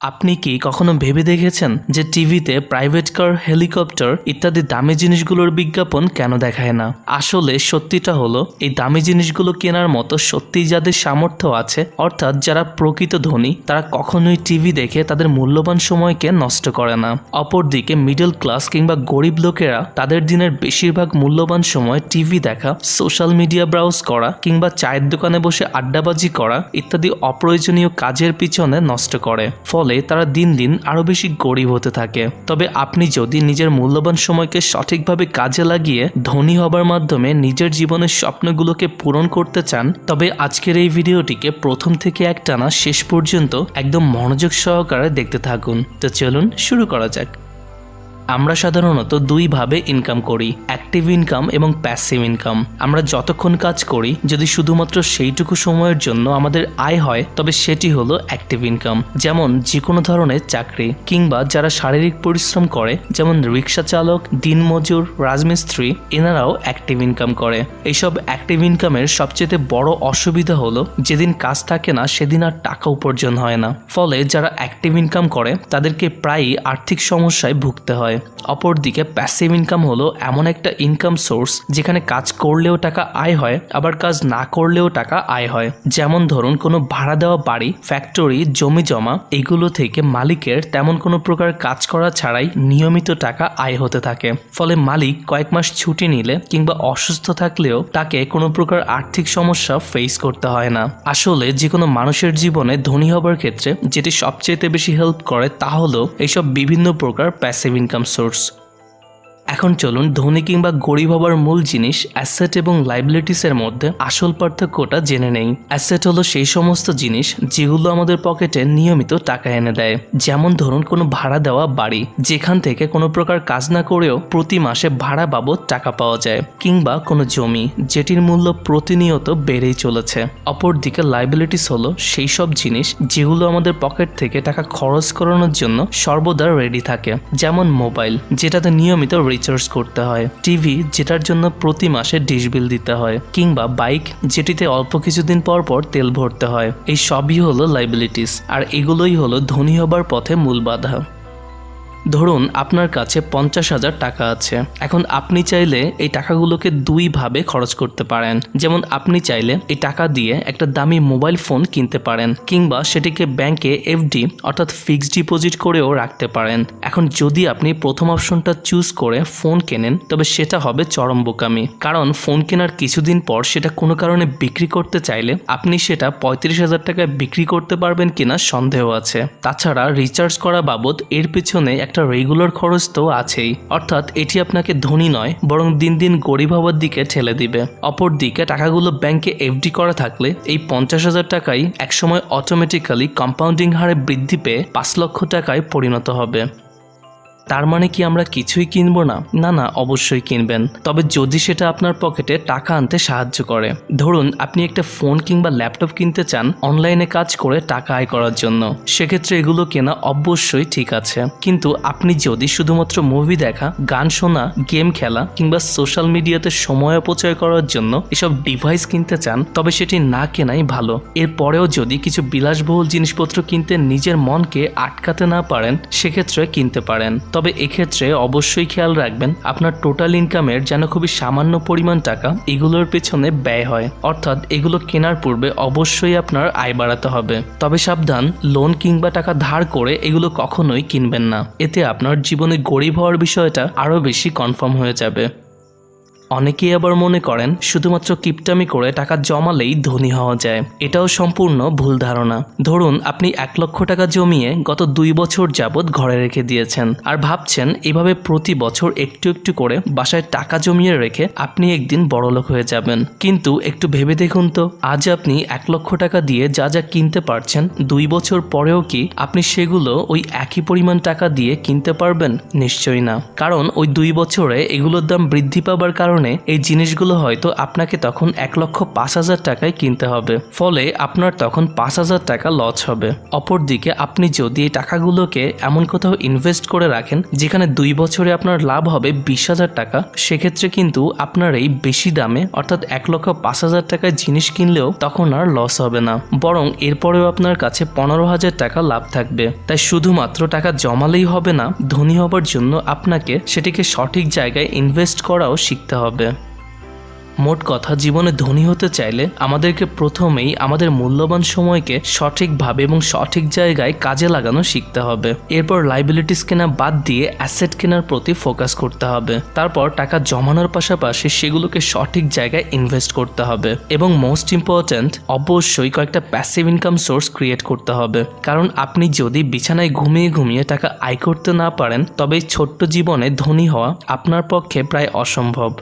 আপনি কি কখনো ভেবে দেখেছেন যে টিভিতে প্রাইভেট কার, হেলিকপ্টার ইত্যাদি দামি জিনিসগুলোর বিজ্ঞাপন কেন দেখায় না? আসলে সত্যিটা হলো, এই দামি জিনিসগুলো কেনার মতো সত্যিই যাদের সামর্থ্য আছে, অর্থাৎ যারা প্রকৃত ধনী, তারা কখনোই টিভি দেখে তাদের মূল্যবান সময়কে নষ্ট করে না। অপরদিকে মিডল ক্লাস কিংবা গরিব লোকেরা তাদের দিনের বেশিরভাগ মূল্যবান সময় টিভি দেখা, সোশ্যাল মিডিয়া ব্রাউজ করা কিংবা চায়ের দোকানে বসে আড্ডাবাজি করা ইত্যাদি অপ্রয়োজনীয় কাজের পিছনে নষ্ট করে। ফলে তারা দিন দিন আরও বেশি গরিব হতে থাকে। তবে আপনি যদি নিজের মূল্যবান সময়কে সঠিকভাবে কাজে লাগিয়ে ধনী হবার মাধ্যমে নিজের জীবনের স্বপ্নগুলোকে পূরণ করতে চান, তবে আজকের এই ভিডিওটিকে প্রথম থেকে একটানা শেষ পর্যন্ত একদম মনোযোগ সহকারে দেখতে থাকুন। তো চলুন শুরু করা যাক। আমরা সাধারণত দুইভাবে ইনকাম করি অ্যাক্টিভ ইনকাম এবং প্যাসিভ ইনকাম আমরা যতক্ষণ কাজ করি, যদি শুধুমাত্র সেইটুকু সময়ের জন্য আমাদের আয় হয়, তবে সেটি হলো অ্যাক্টিভ ইনকাম যেমন যে কোনো ধরনের চাকরি, কিংবা যারা শারীরিক পরিশ্রম করে, যেমন রিক্সা চালক দিনমজুর রাজমিস্ত্রি, এনারাও অ্যাক্টিভ ইনকাম করে। এইসব অ্যাক্টিভ ইনকামের সবচেয়ে বড় অসুবিধা হলো, যেদিন কাজ থাকে না, সেদিন আর টাকা উপার্জন হয় না। ফলে যারা অ্যাক্টিভ ইনকাম করে, তাদেরকে প্রায়ই আর্থিক সমস্যায় ভুগতে হয়। অপরদিকে প্যাসিভ ইনকাম হলো এমন একটা ইনকাম সোর্স যেখানে কাজ করলেও টাকা আয় হয়, আবার কাজ না করলেও টাকা আয় হয়। যেমন ধরুন, কোনো ভাড়া দেওয়া বাড়ি ফ্যাক্টরি জমি জমা, এগুলো থেকে মালিকের তেমন কোনো প্রকার কাজ করা ছাড়াই নিয়মিত টাকা আয় হতে থাকে। ফলে মালিক কয়েক মাস ছুটি নিলে কিংবা অসুস্থ থাকলেও তাকে কোনো প্রকার আর্থিক সমস্যা ফেস করতে হয় না। আসলে যে কোনো মানুষের জীবনে ধনী হবার ক্ষেত্রে যেটি সবচেয়ে বেশি হেল্প করে তা হলো এইসব বিভিন্ন প্রকার প্যাসিভ ইনকাম সোর্স এখন চলুন ধনী কিংবা গরিব হবার মূল জিনিস অ্যাসেট এবং লাইবিলিটিসের মধ্যে আসল পার্থক্যটা জেনে নেই। অ্যাসেট হলো সেই সমস্ত জিনিস যেগুলো আমাদের পকেটে নিয়মিত টাকা এনে দেয়। যেমন ধরুন কোনো ভাড়া দেওয়া বাড়ি, যেখান থেকে কোনো প্রকার কাজ না করেও প্রতি মাসে ভাড়া বাবদ টাকা পাওয়া যায়, কিংবা কোনো জমি, যেটির মূল্য প্রতিনিয়ত বেড়েই চলেছে। অপরদিকে লাইবিলিটিস হলো সেই সব জিনিস যেগুলো আমাদের পকেট থেকে টাকা খরচ করানোর জন্য সর্বদা রেডি থাকে, যেমন মোবাইল যেটাতে নিয়মিত রিচার্জ করতে হয়। টিভি যেটার জন্য প্রতি মাসে ডিশ বিল দিতে হয়, কিংবা বাইক যেটিতে অল্প কিছুদিন পর পর তেল ভরতে হয়। এই সবই হলো লাইবিলিটিস আর এগুলোই হলো ধনী হবার পথে মূল বাধা। ধরুন আপনার কাছে পঞ্চাশ হাজার টাকা আছে। এখন আপনি চাইলে এই টাকাগুলোকে দুইভাবে খরচ করতে পারেন। যেমন আপনি চাইলে এই টাকা দিয়ে একটা দামি মোবাইল ফোন কিনতে পারেন, কিংবা সেটিকে ব্যাংকে এফডি অর্থাৎ ফিক্সড ডিপোজিট করেও রাখতে পারেন। এখন যদি আপনি প্রথম অপশনটা চুজ করে ফোন কেনেন, তবে সেটা হবে চরম বোকামি। কারণ ফোন কেনার কিছুদিন পর সেটা কোনো কারণে বিক্রি করতে চাইলে আপনি সেটা পঁয়ত্রিশ হাজার টাকায় বিক্রি করতে পারবেন কিনা সন্দেহ আছে। তাছাড়া রিচার্জ করা বাবদ এর পিছনে একটা রেগুলার খরচ তো আছেই। অর্থাৎ এটি আপনাকে ধনী নয়, বরং দিন দিন গরিব হওয়ার দিকে ঠেলে দিবে। অপরদিকে, টাকাগুলো ব্যাংকে এফডি করা থাকলে এই পঞ্চাশ হাজার টাকাই একসময় অটোমেটিক্যালি কম্পাউন্ডিং হারে বৃদ্ধি পেয়ে পাঁচ লক্ষ টাকায় পরিণত হবে। তার মানে কি আমরা কিছুই কিনবো না? না না, অবশ্যই কিনবেন। তবে যদি সেটা আপনার পকেটে টাকা আনতে সাহায্য করে। ধরুন, আপনি একটা ফোন কিংবা ল্যাপটপ কিনতে চান অনলাইনে কাজ করে টাকা আয় করার জন্য। সেক্ষেত্রে এগুলো কেনা অবশ্যই ঠিক আছে। কিন্তু আপনি যদি শুধুমাত্র মুভি দেখা, গান শোনা, গেম খেলা কিংবা সোশ্যাল মিডিয়াতে সময় অপচয় করার জন্য এসব ডিভাইস কিনতে চান, তবে সেটি না কেনাই ভালো। এরপরেও যদি কিছু বিলাসবহুল জিনিসপত্র কিনতে নিজের মনকে আটকাতে না পারেন, সেক্ষেত্রে কিনতে পারেন। তবে এক্ষেত্রে অবশ্যই খেয়াল রাখবেন, আপনার টোটাল ইনকামের যেন খুবই সামান্য পরিমাণ টাকা এগুলোর পেছনে ব্যয় হয়। অর্থাৎ এগুলো কেনার পূর্বে অবশ্যই আপনার আয় বাড়াতে হবে। তবে সাবধান লোন কিংবা টাকা ধার করে এগুলো কখনোই কিনবেন না। এতে আপনার জীবনে গরিব হওয়ার বিষয়টা আরও বেশি কনফার্ম হয়ে যাবে। অনেকেই আবার মনে করেন, শুধুমাত্র কিপটামি করে টাকা জমালেই ধনী হওয়া যায়। এটাও সম্পূর্ণ ভুল ধারণা। ধরুন, আপনি এক লক্ষ টাকা জমিয়ে গত দুই বছর যাবৎ ঘরে রেখে দিয়েছেন আর ভাবছেন, এভাবে প্রতি বছর একটু একটু করে বাসায় টাকা জমিয়ে রেখে আপনি একদিন বড়লোক হয়ে যাবেন। কিন্তু একটু ভেবে দেখুন তো, আজ আপনি এক লক্ষ টাকা দিয়ে যা যা কিনতে পারছেন, দুই বছর পরেও কি আপনি সেগুলো ওই একই পরিমাণ টাকা দিয়ে কিনতে পারবেন? নিশ্চয়ই না। কারণ ওই দুই বছরে এগুলোর দাম বৃদ্ধি পাবার কারণে কারণে এই জিনিসগুলো হয়তো আপনাকে তখন এক লক্ষ পাঁচ হাজার টাকায় কিনতে হবে। ফলে আপনার তখন পাঁচ হাজার টাকা লস হবে। অপরদিকে আপনি যদি এই টাকাগুলোকে এমন কোথাও ইনভেস্ট করে রাখেন, যেখানে দুই বছরে আপনার লাভ হবে বিশ হাজার টাকা, সেক্ষেত্রে কিন্তু আপনার এই বেশি দামে, অর্থাৎ এক লক্ষ পাঁচ হাজার টাকায় জিনিস কিনলেও তখন আর লস হবে না। বরং এরপরেও আপনার কাছে পনেরো হাজার টাকা লাভ থাকবে। তাই শুধুমাত্র টাকা জমালেই হবে না, ধনী হবার জন্য আপনাকে সেটিকে সঠিক জায়গায় ইনভেস্ট করাও শিখতে হবে। মোট কথা, জীবনে ধনী হতে চাইলে আমাদেরকে প্রথমেই আমাদের মূল্যবান সময়কে সঠিকভাবে এবং সঠিক জায়গায় কাজে লাগানো শিখতে হবে। এরপর লাইবিলিটিস কেনা বাদ দিয়ে অ্যাসেট কেনার প্রতি ফোকাস করতে হবে। তারপর টাকা জমানোর পাশাপাশি সেগুলোকে সঠিক জায়গায় ইনভেস্ট করতে হবে। এবং মোস্ট ইম্পর্ট্যান্ট অবশ্যই কয়েকটা প্যাসিভ ইনকাম সোর্স ক্রিয়েট করতে হবে। কারণ আপনি যদি বিছানায় ঘুমিয়ে ঘুমিয়ে টাকা আয় করতে না পারেন, তবে ছোট্ট জীবনে ধনী হওয়া আপনার পক্ষে প্রায় অসম্ভব।